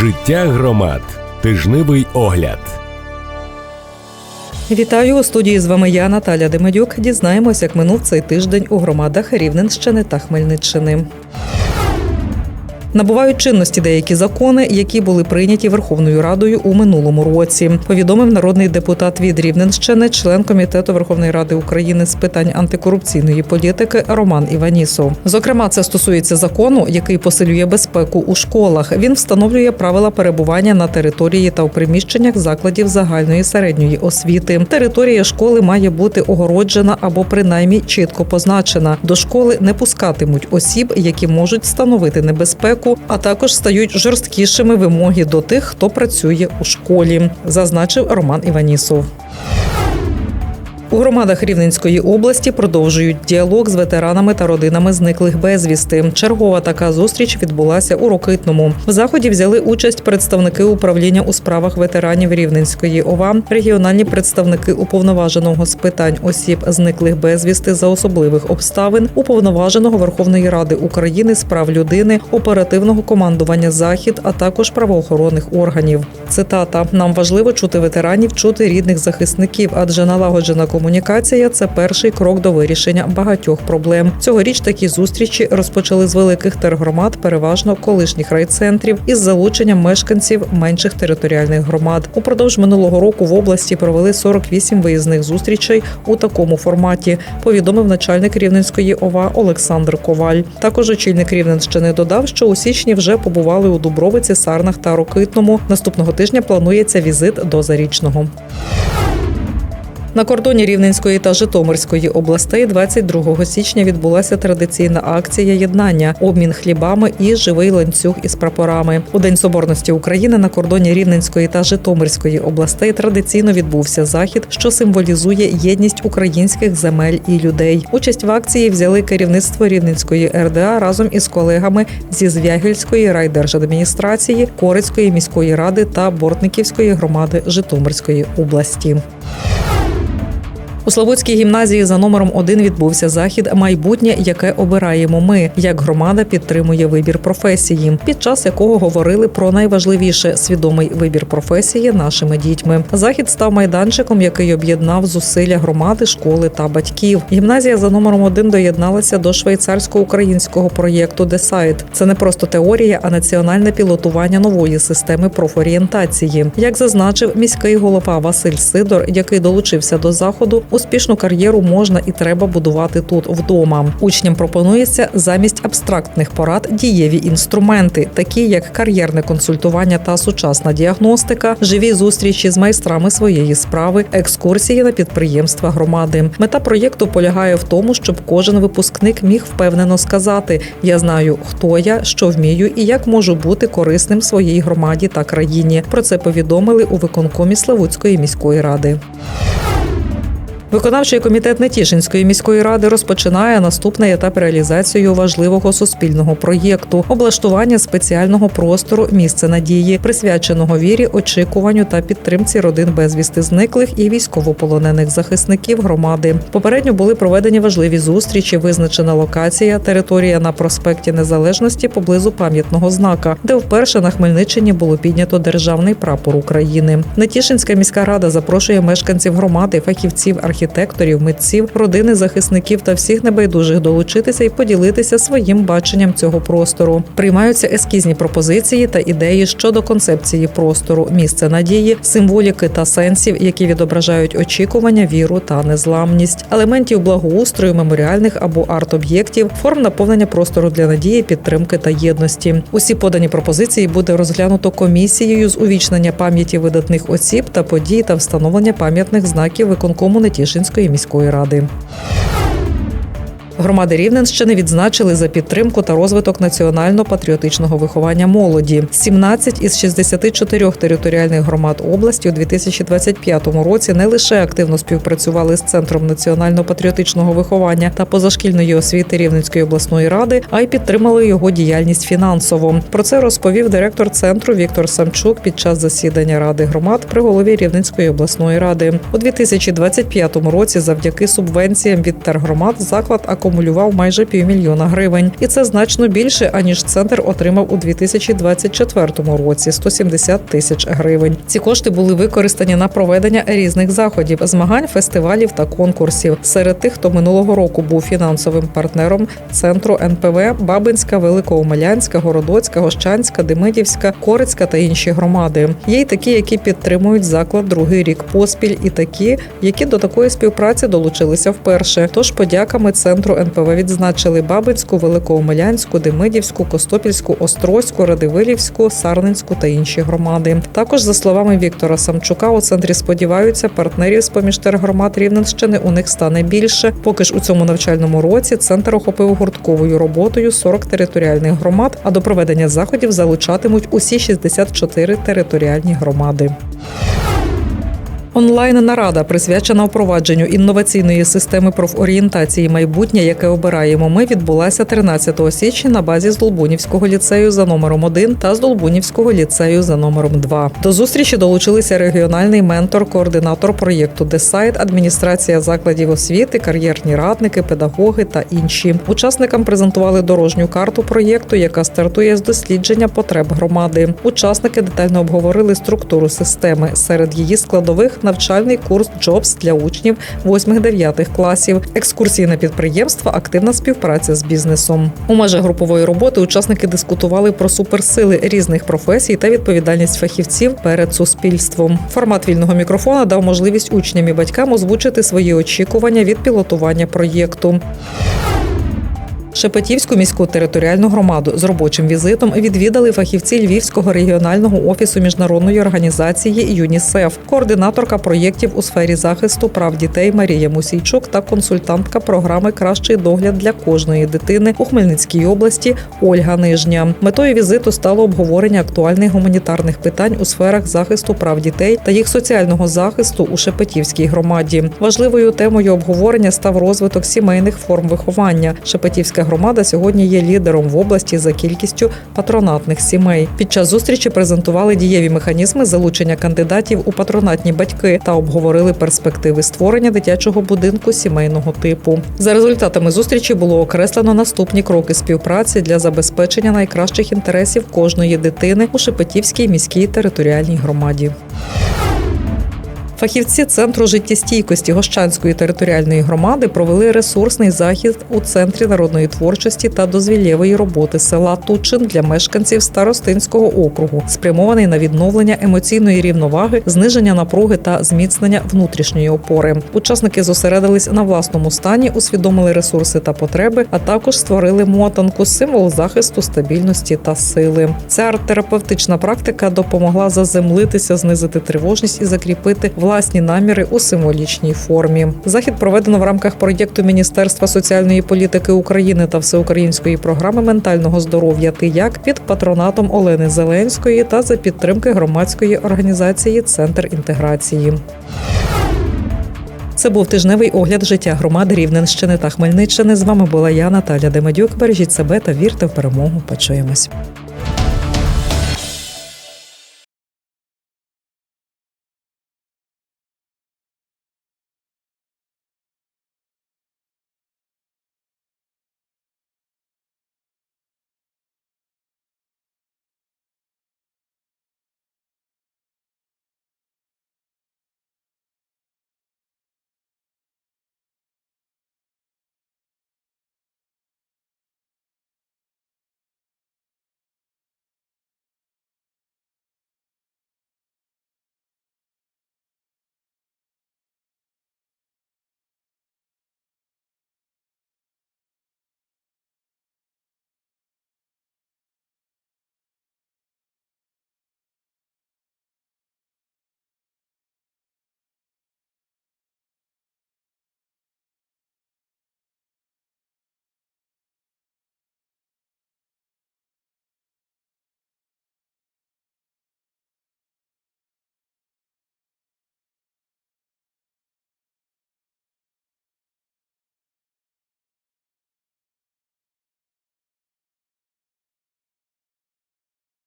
Життя громад. Тижневий огляд. Вітаю у студії. З вами я, Наталя Демедюк. Дізнаємось, як минув цей тиждень у громадах Рівненщини та Хмельниччини. Набувають чинності деякі закони, які були прийняті Верховною Радою у минулому році. Повідомив народний депутат від Рівненщини, член комітету Верховної Ради України з питань антикорупційної політики Роман Іванісов. Зокрема, це стосується закону, який посилює безпеку у школах. Він встановлює правила перебування на території та у приміщеннях закладів загальної середньої освіти. Територія школи має бути огороджена або принаймні чітко позначена. До школи не пускатимуть осіб, які можуть становити небезпеку, а також стають жорсткішими вимоги до тих, хто працює у школі, зазначив Роман Іванісов. У громадах Рівненської області продовжують діалог з ветеранами та родинами зниклих безвісти. Чергова така зустріч відбулася у Рокитному. В заході взяли участь представники управління у справах ветеранів Рівненської ОВА, регіональні представники уповноваженого з питань осіб зниклих безвісти за особливих обставин, уповноваженого Верховної Ради України з прав людини, оперативного командування захід, а також правоохоронних органів. Цитата: нам важливо чути ветеранів, чути рідних захисників, адже налагоджена комунікація це перший крок до вирішення багатьох проблем. Цьогоріч такі зустрічі розпочали з великих тергромад, переважно колишніх райцентрів, із залученням мешканців менших територіальних громад. Упродовж минулого року в області провели 48 виїзних зустрічей у такому форматі. Повідомив начальник Рівненської ОВА Олександр Коваль. Також очільник Рівненщини додав, що у січні вже побували у Дубровиці, Сарнах та Рокитному. Наступного тижня планується візит до Зарічного. На кордоні Рівненської та Житомирської областей 22 січня відбулася традиційна акція єднання, обмін хлібами і живий ланцюг із прапорами. У День Соборності України на кордоні Рівненської та Житомирської областей традиційно відбувся захід, що символізує єдність українських земель і людей. Участь в акції взяли керівництво Рівненської РДА разом із колегами зі Звягільської райдержадміністрації, Корицької міської ради та Бортниківської громади Житомирської області. У Славутській гімназії за номером 1 відбувся захід Майбутнє, яке обираємо ми, як громада підтримує вибір професії, під час якого говорили про найважливіше свідомий вибір професії нашими дітьми. Захід став майданчиком, який об'єднав зусилля громади, школи та батьків. Гімназія за номером 1 доєдналася до швейцарсько-українського проєкту Десайт. Це не просто теорія, а національне пілотування нової системи профорієнтації. Як зазначив міський голова Василь Сидор, який долучився до заходу. Успішну кар'єру можна і треба будувати тут вдома. Учням пропонується замість абстрактних порад дієві інструменти, такі як кар'єрне консультування та сучасна діагностика, живі зустрічі з майстрами своєї справи, екскурсії на підприємства громади. Мета проєкту полягає в тому, щоб кожен випускник міг впевнено сказати: Я знаю, хто я, що вмію і як можу бути корисним своїй громаді та країні. Про це повідомили у виконкомі Славутської міської ради. Виконавчий комітет Нетішинської міської ради розпочинає наступний етап реалізації важливого суспільного проєкту облаштування спеціального простору місце надії, присвяченого вірі, очікуванню та підтримці родин безвісти зниклих і військовополонених захисників громади. Попередньо були проведені важливі зустрічі. Визначена локація, територія на проспекті Незалежності поблизу пам'ятного знака, де вперше на Хмельниччині було піднято державний прапор України. Нетішинська міська рада запрошує мешканців громади, фахівців архітекторів, митців, родини захисників та всіх небайдужих долучитися і поділитися своїм баченням цього простору. Приймаються ескізні пропозиції та ідеї щодо концепції простору, місця надії, символіки та сенсів, які відображають очікування, віру та незламність, елементів благоустрою, меморіальних або арт-об'єктів, форм наповнення простору для надії, підтримки та єдності. Усі подані пропозиції буде розглянуто комісією з увічнення пам'яті видатних осіб та подій та встановлення пам'ятних знаків виконкому Нетішинської міської ради. Громади Рівненщини відзначили за підтримку та розвиток національно-патріотичного виховання молоді. 17 із 64 територіальних громад області у 2025 році не лише активно співпрацювали з центром національно-патріотичного виховання та позашкільної освіти Рівненської обласної ради, а й підтримали його діяльність фінансово. Про це розповів директор центру Віктор Самчук під час засідання ради громад при голові Рівненської обласної ради у 2025 році. Завдяки субвенціям від тергромад заклад акумулював майже півмільйона гривень, і це значно більше аніж центр отримав у 2024 році 170 тисяч гривень. Ці кошти були використані на проведення різних заходів, змагань, фестивалів та конкурсів. Серед тих, хто минулого року був фінансовим партнером центру НПВ Бабинська, Великоомелянська, Городоцька, Гощанська, Демидівська, Корицька та інші громади. Є й такі, які підтримують заклад другий рік поспіль, і такі, які до такої співпраці долучилися вперше. Тож подяками центру НПВ відзначили Бабинську, Великоомелянську, Демидівську, Костопільську, Острозьку, Радивилівську, Сарненську та інші громади. Також за словами Віктора Самчука, у центрі сподіваються, партнерів з поміж тергромад Рівненщини у них стане більше. Поки ж у цьому навчальному році центр охопив гуртковою роботою 40 територіальних громад, а до проведення заходів залучатимуть усі 64 територіальні громади. Онлайн нарада присвячена впровадженню інноваційної системи профорієнтації майбутнє, яке обираємо. Ми відбулася 13 січня на базі Здолбунівського ліцею за номером 1 та Здолбунівського ліцею за номером 2. До зустрічі долучилися регіональний ментор, координатор проєкту Десайт, адміністрація закладів освіти, кар'єрні радники, педагоги та інші. Учасникам презентували дорожню карту проєкту, яка стартує з дослідження потреб громади. Учасники детально обговорили структуру системи. Серед її складових навчальний курс Джобс для учнів 8-9 класів, екскурсійне підприємство, активна співпраця з бізнесом. У межах групової роботи учасники дискутували про суперсили різних професій та відповідальність фахівців перед суспільством. Формат вільного мікрофона дав можливість учням і батькам озвучити свої очікування від пілотування проєкту. Шепетівську міську територіальну громаду з робочим візитом відвідали фахівці Львівського регіонального офісу міжнародної організації ЮНІСЕФ, координаторка проєктів у сфері захисту прав дітей Марія Мусійчук та консультантка програми Кращий догляд для кожної дитини у Хмельницькій області Ольга Нижня. Метою візиту стало обговорення актуальних гуманітарних питань у сферах захисту прав дітей та їх соціального захисту у Шепетівській громаді. Важливою темою обговорення став розвиток сімейних форм виховання. Шепетівська громада сьогодні є лідером в області за кількістю патронатних сімей. Під час зустрічі презентували дієві механізми залучення кандидатів у патронатні батьки та обговорили перспективи створення дитячого будинку сімейного типу. За результатами зустрічі було окреслено наступні кроки співпраці для забезпечення найкращих інтересів кожної дитини у Шепетівській міській територіальній громаді. Фахівці центру життєстійкості Гощанської територіальної громади провели ресурсний захід у центрі народної творчості та дозвілєвої роботи села Тучин для мешканців Старостинського округу, спрямований на відновлення емоційної рівноваги, зниження напруги та зміцнення внутрішньої опори. Учасники зосередились на власному стані, усвідомили ресурси та потреби, а також створили мотанку символ захисту, стабільності та сили. Ця арт-терапевтична практика допомогла заземлитися, знизити тривожність і закріпити власні наміри у символічній формі. Захід проведено в рамках проєкту Міністерства соціальної політики України та всеукраїнської програми ментального здоров'я «Ти як» під патронатом Олени Зеленської та за підтримки громадської організації Центр інтеграції. Це був тижневий огляд життя громади Рівненщини та Хмельниччини. З вами була я, Наталя Демедюк. Бережіть себе та вірте в перемогу. Почуємось.